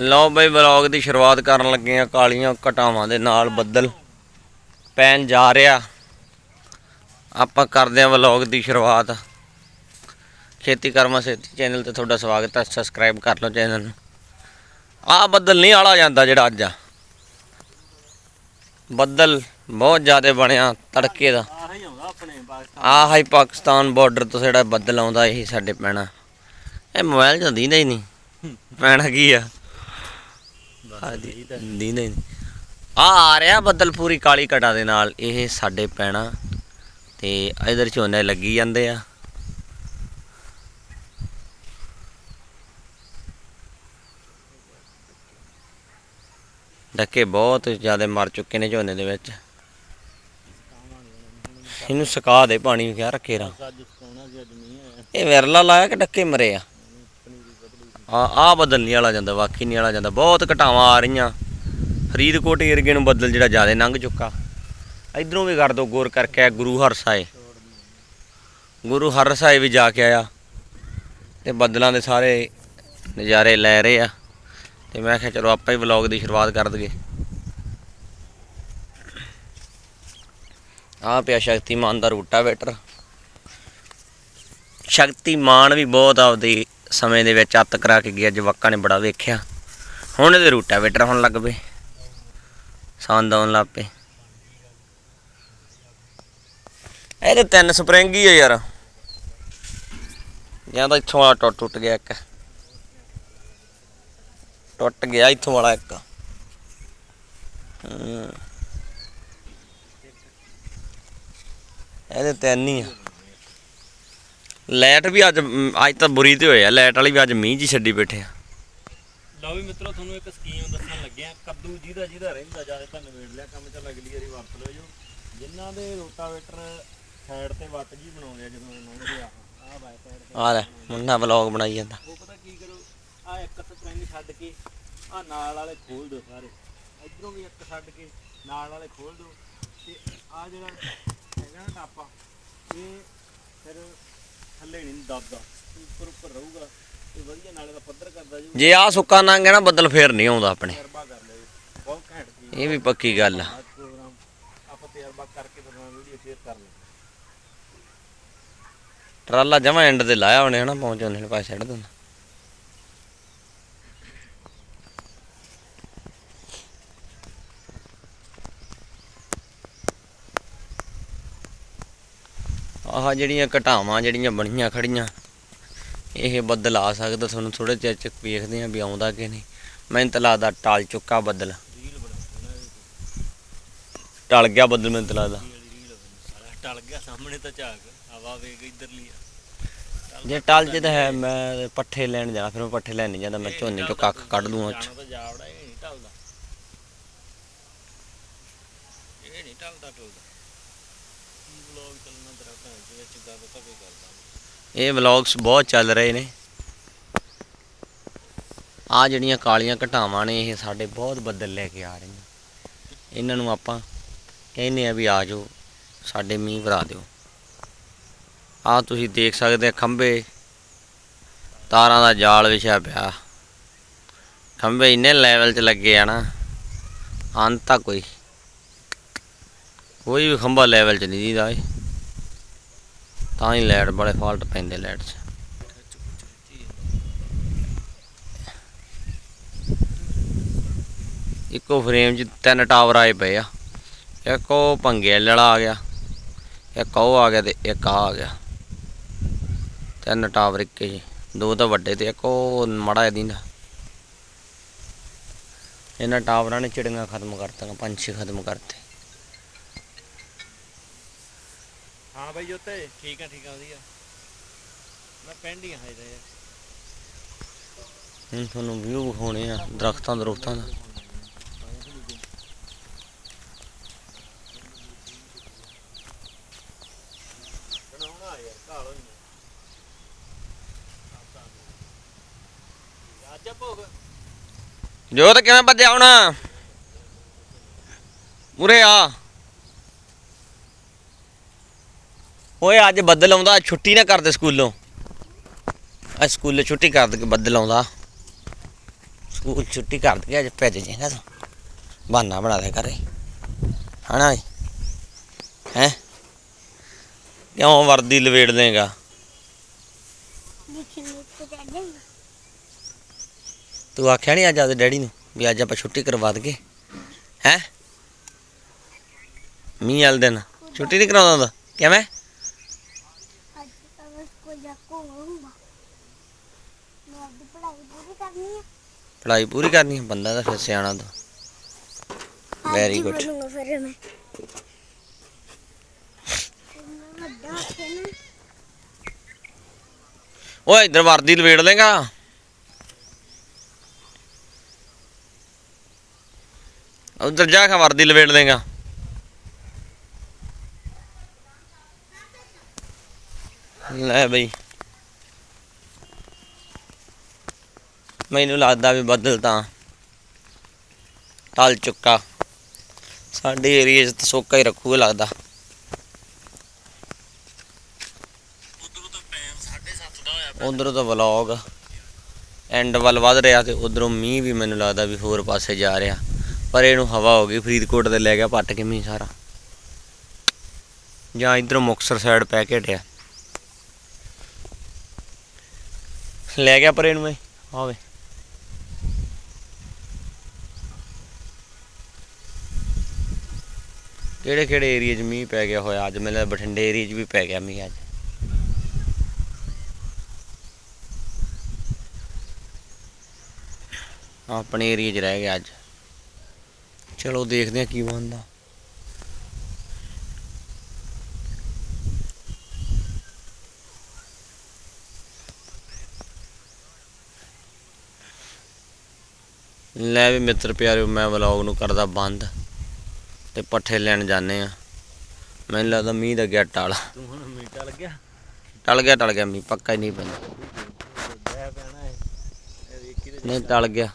ਲਓ ਬਈ ਵਲੌਗ ਦੀ ਸ਼ੁਰੂਆਤ ਕਰਨ ਲੱਗੇ ਆ ਕਾਲੀਆਂ ਘਟਾਵਾਂ ਦੇ ਨਾਲ ਬੱਦਲ। ਪੈਣ ਜਾ ਰਿਹਾ। ਆਪਾਂ ਕਰਦੇ ਆ ਵਲੌਗ ਦੀ ਸ਼ੁਰੂਆਤ। ਖੇਤੀ ਕਰਮਾ ਸੇਤੀ ਚੈਨਲ ਤੇ ਤੁਹਾਡਾ ਸਵਾਗਤ ਹੈ ਸਬਸਕ੍ਰਾਈਬ ਕਰ ਲਓ ਚੈਨਲ ਨੂੰ। ਆਹ ਬੱਦਲ ਨਹੀਂ ਆਲਾ ਜਾਂਦਾ ਜਿਹੜਾ ਅੱਜ ਆ। ਬੱਦਲ ਬਹੁਤ ਜ਼ਿਆਦਾ ਬਣਿਆ ਤੜਕੇ ਦਾ। ਆਹ ਹੀ ਪਾਕਿਸਤਾਨ ਬਾਰਡਰ ਤੋਂ ਜਿਹੜਾ ਬੱਦਲ ਆਉਂਦਾ, ਇਹ ਸਾਡੇ ਪੈਣਾ। ਇਹ ਮੋਬਾਈਲ ਜਾਂਦੀ ਦੀਂਦਾ ਨਹੀਂ। ਪੈਣਾ ਕੀ ਆ? ਦੀਂਦਾ ਹੀ ਨਹੀਂ ਆ ਆ ਰਿਹਾ ਬੱਦਲ ਪੂਰੀ ਕਾਲੀ ਘਟਾ ਦੇ ਨਾਲ। ਇਹ ਸਾਡੇ ਪੈਣਾ। ਤੇ ਇਧਰ ਝੋਨੇ ਲੱਗੀ ਜਾਂਦੇ ਆ। ਡੱਕੇ ਬਹੁਤ ਜ਼ਿਆਦਾ ਮਰ ਚੁੱਕੇ ਨੇ ਝੋਨੇ ਦੇ ਵਿੱਚ। ਇਹਨੂੰ ਸੁਕਾ ਦੇ ਪਾਣੀ ਕਿਆ ਰੱਖੇ ਰਾਂ ਇਹ ਵਿਰਲਾ ਲਾਇਆ ਕਿ ਡੱਕੇ ਮਰੇ ਆ? ਆ ਆ ਬੱਦਲ ਨਹੀਂ ਆਲਾ ਜਾਂਦਾ ਵਾਕੀ ਨਹੀਂ ਆਲਾ ਜਾਂਦਾ। ਬਹੁਤ ਘਟਾਵਾਂ ਆ ਰਹੀਆਂ। ਫਰੀਦਕੋਟ ਏਰੀਏ ਨੂੰ ਬੱਦਲ ਜਿਹੜਾ ਜ਼ਿਆਦਾ ਲੰਘ ਚੁੱਕਾ। ਇਧਰੋਂ ਵੀ ਕਰ ਦੋ ਗੌਰ ਕਰਕੇ ਆਇਆ ਗੁਰੂ ਹਰਸਾਏ ਗੁਰੂ ਹਰ ਸਾਹਿਬ ਵੀ ਜਾ ਕੇ ਆਇਆ। ਤੇ ਬੱਦਲਾਂ ਦੇ ਸਾਰੇ ਨਜ਼ਾਰੇ ਲੈ ਰਹੇ ਆ। ਤੇ ਮੈਂ ਕਿਹਾ, ਚਲੋ ਆਪਾਂ ਹੀ ਵਲੌਗ ਦੀ ਸ਼ੁਰੂਆਤ ਕਰ ਦਈਏ। ਆ ਪਿਆ ਸ਼ਕਤੀਮਾਨ ਦਾ ਰੂਟਾਵੇਟਰ। ਸ਼ਕਤੀਮਾਨ ਵੀ ਬਹੁਤ ਆਪਦੀ ਸਮੇਂ ਦੇ ਵਿੱਚ ਅੱਤ ਕਰਾ ਕੇ ਗਿਆ, ਜਵਾਕਾਂ ਨੇ ਬੜਾ ਵੇਖਿਆ। ਹੁਣ ਇਹਦੇ ਰੂਟਾਵੇਟਰ ਹੋਣ ਲੱਗ ਪਏ। ਸੰਦ ਆਉਣ ਲੱਗ ਪਏ। ਇਹਦੇ ਤਿੰਨ ਸਪਰਿੰਗ ਹੀ ਆ ਯਾਰ। ਜਾਂ ਤਾਂ ਇੱਥੋਂ ਵਾਲਾ ਟੁੱਟ ਟੁੱਟ ਗਿਆ ਇੱਕ। ਟੁੱਟ ਗਿਆ ਇੱਥੋਂ ਵਾਲਾ ਇੱਕ। ਇਹਦੇ ਤਿੰਨ ਹੀ ਆ। ਲਾਈਟ ਵੀ ਅੱਜ ਅੱਜ ਤਾਂ ਬੁਰੀ ਤੇ ਹੋਇਆ ਲਾਈਟ ਵਾਲੀ ਵੀ ਅੱਜ ਮੀਂਹ ਜੀ ਛੱਡੀ ਬੈਠੇ ਆ। ਲਓ ਵੀ ਮਿੱਤਰੋ ਤੁਹਾਨੂੰ ਇੱਕ ਸਕੀਮ ਦੱਸਣ ਲੱਗੇ ਆ। ਕੱਦੂ ਜਿਹਦਾ ਜਿਹਦਾ ਰਹਿੰਦਾ ਜ਼ਿਆਦਾ ਤਾਂ ਨਵੇੜ ਲਿਆ ਕੰਮ ਚੱਲ ਅਗਲੀ ਵਾਰੀ ਵਰਤ ਲਿਓ ਜੋ ਜਿਨ੍ਹਾਂ ਦੇ ਰੋਟਾਵੇਟਰ ਸਾਈਡ ਤੇ ਵੱਟ ਜੀ ਬਣਾਉਂਦੇ ਆ ਜਦੋਂ ਲੰਘਦੇ ਆ ਆ ਬਾਈ ਸਾਈਡ ਆ ਲੈ ਮੁੰਡਾ ਵਲੌਗ ਬਣਾਈ ਜਾਂਦਾ। ਉਹ ਪਤਾ ਕੀ ਕਰੋ ਆ ਇੱਕ ਸਪਰਿੰਗ ਛੱਡ ਕੇ ਆ ਨਾਲ ਵਾਲੇ ਖੋਲ ਦਿਓ ਸਾਰੇ। ਇਧਰੋਂ ਵੀ ਇੱਕ ਛੱਡ ਕੇ ਨਾਲ ਵਾਲੇ ਖੋਲ ਦਿਓ। ਤੇ ਆ ਜਿਹੜਾ ਹੈਗਾ ਨਾ ਟਾਪਾ ਇਹ ਫਿਰ ਥੱਲੇ ਨਹੀਂ ਦੱਬਦਾ ਉੱਪਰ ਉੱਪਰ ਰਹੂਗਾ ਤੇ ਵਧੀਆ ਨਾਲੇ ਦਾ ਪੱਧਰ ਕਰਦਾ ਜੀ ਜੇ ਆ ਸੁੱਕਾ ਨੰਗ ਹੈ ਨਾ ਬੱਦਲ ਫੇਰ ਨਹੀਂ ਆਉਂਦਾ ਆਪਣੇ। ਤਜਰਬਾ ਕਰ ਲਿਓ ਜੀ। ਬਹੁਤ ਘੈਂਟ ਚੀਜ਼ ਇਹ ਵੀ ਪੱਕੀ ਗੱਲ ਆ। ਅੱਜ ਪ੍ਰੋਗਰਾਮ ਆਪਾਂ ਤਜਰਬਾ ਕਰਕੇ ਤੁਹਾਨੂੰ ਵੀਡੀਓ ਸ਼ੇਅਰ ਕਰ ਲਈ ਟਰਾਲਾ ਜਮਾ ਐਂਡ ਤੇ ਲਾਇਆ ਹੋਣੇ ਹਨਾ ਪਹੁੰਚਾਉਂਦੇ ਨੇ ਪਾਸੇ ਛੱਡ ਦਿੰਦਾ। ਆਹ ਜਿਹੜੀਆਂ ਘਟਾਵਾਂ ਜਿਹੜੀਆਂ ਬਣੀਆਂ ਖੜੀਆਂ ਇਹ ਬੱਦਲ ਆ ਸਕਦਾ ਤੁਹਾਨੂੰ ਥੋੜੇ ਚਿਰ ਚ ਵੇਖਦੇ ਆਂ ਵੀ ਆਉਂਦਾ ਕਿ ਨਹੀਂ। ਮੈਨੂੰ ਤਾਂ ਲੱਗਦਾ ਟਲ ਚੁੱਕਾ ਬੱਦਲ। ਟਲ ਗਿਆ ਬੱਦਲ ਮੈਨੂੰ ਤਾਂ ਲੱਗਦਾ। ਟਲ ਗਿਆ ਸਾਹਮਣੇ ਤਾਂ ਝਾਕ ਹਵਾ ਵੇਖ ਇਧਰਲੀ ਜੇ ਟਲ ਜੇ ਤਾਂ ਹੈ ਮੈਂ ਪੱਠੇ ਲੈਣ ਜਾਣਾ ਫਿਰ ਮੈਂ ਪੱਠੇ ਲੈਣ ਨਹੀਂ ਜਾਂਦਾ ਮੈਂ ਝੋਨੇ ਚੋਂ ਕੱਖ ਕੱਢ ਦੂੰ ਅੱਜ ਨਹੀਂ ਟਲਦਾ। ਇਹ ਨਹੀਂ ਟਲਦਾ ਟਲਦਾ ਕੀ ਵਲੌਗ ਚੱਲਣਾ ਤੇਰਾ ਭੈਣ ਦੇ ਵਿੱਚ ਗੱਲ ਤਾਂ ਕੋਈ ਕਰਦਾ ਇਹ ਵਲੌਗਸ ਬਹੁਤ ਚੱਲ ਰਹੇ ਨੇ। ਆ ਜਿਹੜੀਆਂ ਕਾਲੀਆਂ ਘਟਾਵਾਂ ਨੇ, ਇਹ ਸਾਡੇ ਬਹੁਤ ਬੱਦਲ ਲੈ ਕੇ ਆ ਰਹੀਆਂ। ਇਹਨਾਂ ਨੂੰ ਆਪਾਂ ਕਹਿੰਦੇ ਆ ਵੀ ਆ ਜਾਓ, ਸਾਡੇ ਮੀਂਹ ਵਰਾ ਦਿਓ। ਆ ਤੁਸੀਂ ਦੇਖ ਸਕਦੇ ਆ ਖੰਭੇ। ਤਾਰਾਂ ਦਾ ਜਾਲ ਵਿਛਿਆ ਪਿਆ। ਖੰਭੇ ਇੰਨੇ ਲੈਵਲ 'ਚ ਲੱਗੇ ਆ ਨਾ, ਅੰਤ ਤੱਕ ਕੋਈ। ਕੋਈ ਵੀ ਖੰਭਾ ਲੈਵਲ 'ਚ ਨਹੀਂ ਦੀਦਾ ਏ ਤਾਂ ਹੀ ਲਾਈਟ ਬੜੇ ਫਾਲਟ ਪੈਂਦੇ ਲਾਈਟ 'ਚ। ਇੱਕੋ ਫਰੇਮ 'ਚ ਤਿੰਨ ਟਾਵਰ ਆਏ ਪਏ ਆ। ਇੱਕ ਉਹ ਭੰਗੇ ਵਾਲਾ ਆ ਗਿਆ, ਇੱਕ ਉਹ ਆ ਗਿਆ ਤੇ ਇੱਕ ਆ ਆ ਗਿਆ। ਤਿੰਨ ਟਾਵਰ ਇੱਕੇ ਜੀ, ਦੋ ਤਾਂ ਵੱਡੇ ਤੇ ਇੱਕ ਉਹ ਮੜਾ ਦਿੰਦਾ। ਇਹਨਾਂ ਟਾਵਰਾਂ ਨੇ ਚਿੜੀਆਂ ਖਤਮ ਕਰਤੀਆਂ, ਪੰਛੀ ਖਤਮ ਕਰਤੇ। ਹਾਂ ਬਾਈ ਜੋਤੇ ਠੀਕ ਆ ਠੀਕ ਆ ਵਧੀਆ। ਮੈਂ ਪਿੰਡ ਹੀ ਹਾਂ ਹਜੇ ਹੁਣ ਤੁਹਾਨੂੰ ਵਿਊ ਵਿਖਾਉਣੇ ਆ ਦਰਖਤਾਂ ਦਰਖਤਾਂ ਦਾ। ਜੋਤ ਕਿਵੇਂ ਭੱਜਿਆ ਹੁਣ ਉਰੇ ਆ। ਓਏ ਅੱਜ ਬੱਦਲ ਆਉਂਦਾ ਛੁੱਟੀ ਨਾ ਕਰਦੇ ਸਕੂਲੋਂ। ਅੱਜ ਸਕੂਲੇ ਛੁੱਟੀ ਕਰ ਦੇ ਕੇ ਬੱਦਲ ਆਉਂਦਾ। ਸਕੂਲ ਛੁੱਟੀ ਕਰ ਦੇ ਅੱਜ ਭੱਜ ਜਾਏਗਾ ਤੂੰ ਬਹਾਨਾ ਬਣਾ ਦੇ ਕਰੇ ਹਨਾ ਹੈ? ਕਿਉਂ ਵਰਦੀ ਲਵੇੜ ਦੇਗਾ? ਤੇ ਆਖਿਆ ਨਹੀਂ ਅੱਜ ਆਪਦੇ ਡੈਡੀ ਨੂੰ ਵੀ ਅੱਜ ਆਪਾਂ ਛੁੱਟੀ ਕਰਵਾ ਦਈਏ? ਹੈ? ਮੀਂਹ ਵਾਲੇ ਦਿਨ। ਛੁੱਟੀ ਨਹੀਂ ਕਰਾਉਂਦਾ ਹੁੰਦਾ? ਕਿਵੇਂ ਅੱਜ ਤਾਂ ਮੈਂ ਸਕੂਲ ਜਾ ਕੇ ਆਉਂਗਾ ਮੈਂ ਆਪਣੀ ਪੜ੍ਹਾਈ ਪੂਰੀ ਕਰਨੀ ਹੈ ਪੜ੍ਹਾਈ ਪੂਰੀ ਕਰਨੀ ਹੈ ਬੰਦਾ ਤਾਂ ਫਿਰ ਸਿਆਣਾ ਫਿਰ ਮੈਂ ਵੱਡਾ ਹੋ ਕੇ ਨਾ। ਓਏ ਇੱਧਰ ਵਰਦੀ ਲਵੇੜ ਲੇਗਾ ਉਧਰ ਜਾ ਕੇ ਵਰਦੀ ਲਵੇੜ ਲੇਗਾ ਲੈ ਬਈ। ਮੈਨੂੰ ਲੱਗਦਾ ਵੀ ਬੱਦਲ ਤਾਂ ਟਲ ਚੁੱਕਾ। ਸਾਡੇ ਏਰੀਏ 'ਚ ਤਾਂ ਸੋਕਾ ਹੀ ਰੱਖੂਗਾ ਲੱਗਦਾ। ਉਧਰੋਂ ਤਾਂ ਵਲੌਗ ਐਂਡ ਵੱਲ ਵੱਧ ਰਿਹਾ ਤੇ ਉਧਰੋਂ ਮੀਂਹ ਵੀ ਮੈਨੂੰ ਲੱਗਦਾ ਵੀ ਹੋਰ ਪਾਸੇ ਜਾ ਰਿਹਾ। ਪਰ ਇਹਨੂੰ ਹਵਾ ਹੋ ਗਈ ਫਰੀਦਕੋਟ ਦੇ ਲੈ ਗਿਆ ਪੱਟ ਕੇ ਮੀਂਹ ਸਾਰਾ। ਜਾਂ ਇਧਰੋਂ ਮੁਕਸਰ ਸਾਈਡ ਪੈ ਕੇ ਹਟਿਆ। ਲੈ ਗਿਆ ਪਰ ਇਹਨੂੰ ਇਹ ਆਵੇ ਕਿਹੜੇ ਕਿਹੜੇ ਏਰੀਆ 'ਚ ਮੀਂਹ ਪੈ ਗਿਆ ਹੋਇਆ ਅੱਜ? ਮੈਨੂੰ ਬਠਿੰਡੇ ਏਰੀਆ 'ਚ ਵੀ ਪੈ ਗਿਆ ਮੀਂਹ ਅੱਜ। ਆਪਣੇ ਏਰੀਆ 'ਚ ਰਹਿ ਗਿਆ ਅੱਜ। ਚਲੋ ਦੇਖਦੇ ਆ ਕੀ ਬਣਦਾ। ਲੈ ਵੀ ਮਿੱਤਰ ਪਿਆਰਿਓ, ਮੈਂ ਵਲੌਗ ਨੂੰ ਕਰਦਾ ਬੰਦ। ਤੇ ਪੱਠੇ ਲੈਣ ਜਾਂਦੇ ਆ। ਮੈਨੂੰ ਲੱਗਦਾ ਮੀਂਹ ਦਾ ਗਿਆ ਟਾਲਾ। ਤੂੰ ਹੁਣ ਮੀਟਾ ਲੱਗਿਆ ਟਲ ਗਿਆ ਟਲ ਗਿਆ ਮੀਂਹ ਪੱਕਾ ਹੀ ਨਹੀਂ ਪੈਂਦਾ। ਨਹੀਂ ਟਲ ਗਿਆ।